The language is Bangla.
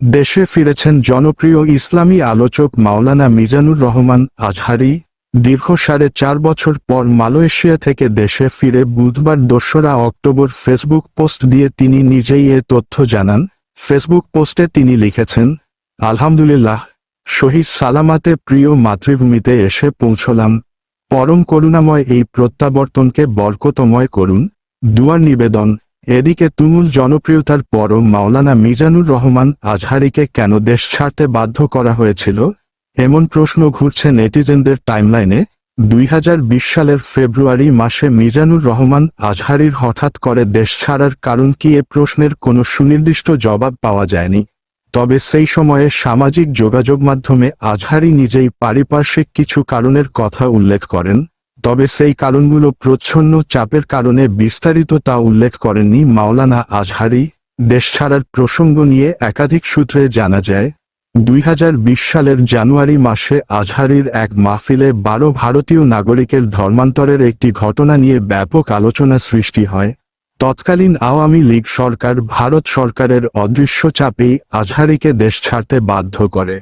দেশে ফিরেছেন জনপ্রিয় ইসলামী আলোচক মাওলানা মিজানুর রহমান আজহারি, দীর্ঘ সাড়ে চার বছর পর মালয়েশিয়া থেকে দেশে ফিরে বুধবার দোসরা অক্টোবর ফেসবুক পোস্ট দিয়ে তিনি নিজেই এ তথ্য জানান। ফেসবুক পোস্টে তিনি লিখেছেন, আলহামদুলিল্লাহ, শহীদ সালামাতে প্রিয় মাতৃভূমিতে এসে পৌঁছলাম। পরম করুণাময় এই প্রত্যাবর্তনকে বরকতময় করুন। দুয়ার নিবেদন। এদিকে তুমুল জনপ্রিয়তার পরও মাওলানা মিজানুর রহমান আজহারিকে কেন দেশ ছাড়তে বাধ্য করা হয়েছিল? এমন প্রশ্ন ঘুরছে নেটিজেনদের টাইমলাইনে। দুই হাজার বিশ সালের ফেব্রুয়ারি মাসে মিজানুর রহমান আজহারির হঠাৎ করে দেশ ছাড়ার কারণ কি এ প্রশ্নের কোনো সুনির্দিষ্ট জবাব পাওয়া যায়নি। তবে সেই সময়ে সামাজিক যোগাযোগ মাধ্যমে আজহারি নিজেই পারিপার্শ্বিক কিছু কারণের কথা উল্লেখ করেন। তবে সেই কারণগুলো প্রচ্ছন্ন চাপের কারণে বিস্তারিত তা উল্লেখ করেননি মাওলানা আজহারি। দেশ ছাড়ার প্রসঙ্গ নিয়ে একাধিক সূত্রে জানা যায়, দুই হাজার বিশ সালের জানুয়ারি মাসে আজহারির এক মাহফিলে বারো ভারতীয় নাগরিকের ধর্মান্তরের একটি ঘটনা নিয়ে ব্যাপক আলোচনা সৃষ্টি হয়। তৎকালীন আওয়ামী লীগ সরকার ভারত সরকারের অদৃশ্য চাপেই আজহারিকে দেশ ছাড়তে বাধ্য করে।